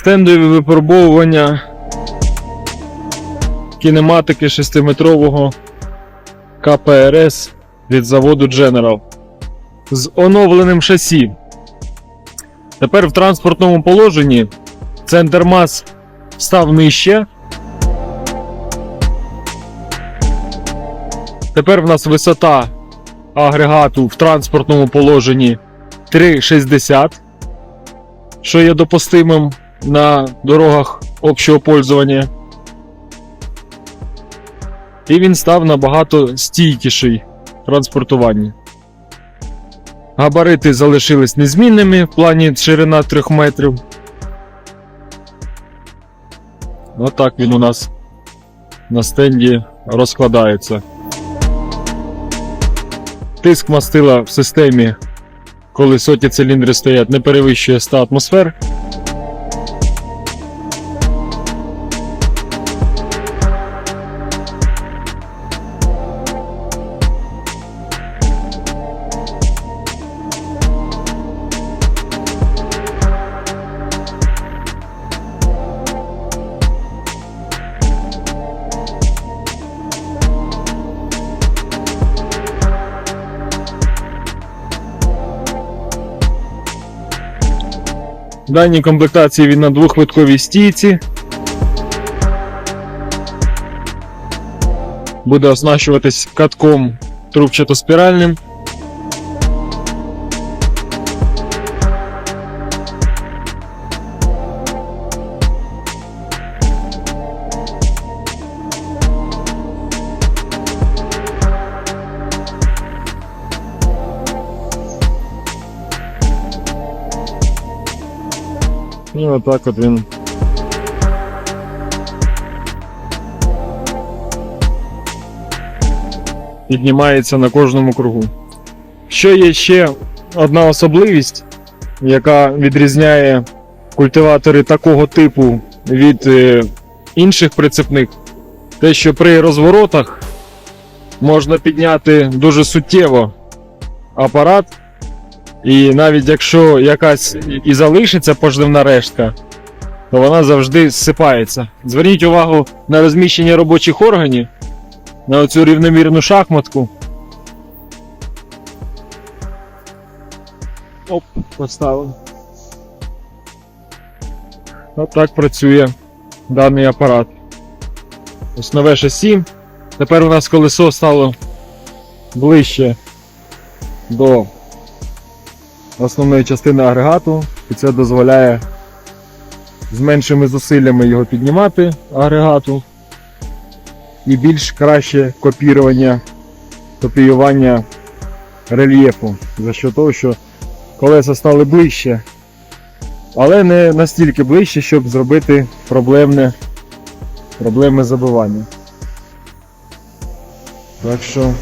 Стендові випробовування кінематики 6-метрового КПРС від заводу General з оновленим шасі. Тепер в транспортному положенні центр мас став нижче. Тепер в нас висота агрегату в транспортному положенні 3,60, що є допустимим на дорогах общого пользування. І він став набагато стійкіший в транспортуванні. Габарити залишились незмінними в плані ширина 3 метрів. Отак він у нас на стенді розкладається. Тиск мастила в системі, коли соті циліндри стоять, не перевищує 100 атмосфер. В даній комплектації він на двохвитковій стійці. Буде оснащуватись катком трубчато-спіральним. І отак от він. Піднімається на кожному кругу. Що є ще одна особливість, яка відрізняє культиватори такого типу від е, інших прицепних, те, що при розворотах можна підняти дуже суттєво апарат, і навіть якщо якась і залишиться поживна рештка, то вона завжди зсипається. Зверніть увагу на розміщення робочих органів, на оцю рівномірну шахматку. Оп, поставив. Отак працює даний апарат. Ось нове шасі. Тепер у нас колесо стало ближче до основної частини агрегату, і це дозволяє з меншими зусиллями його піднімати агрегату і більш краще копірування, копіювання рельєфу, за що того, що колеса стали ближче, але не настільки ближче, щоб зробити проблемне, проблемне забивання. Так що.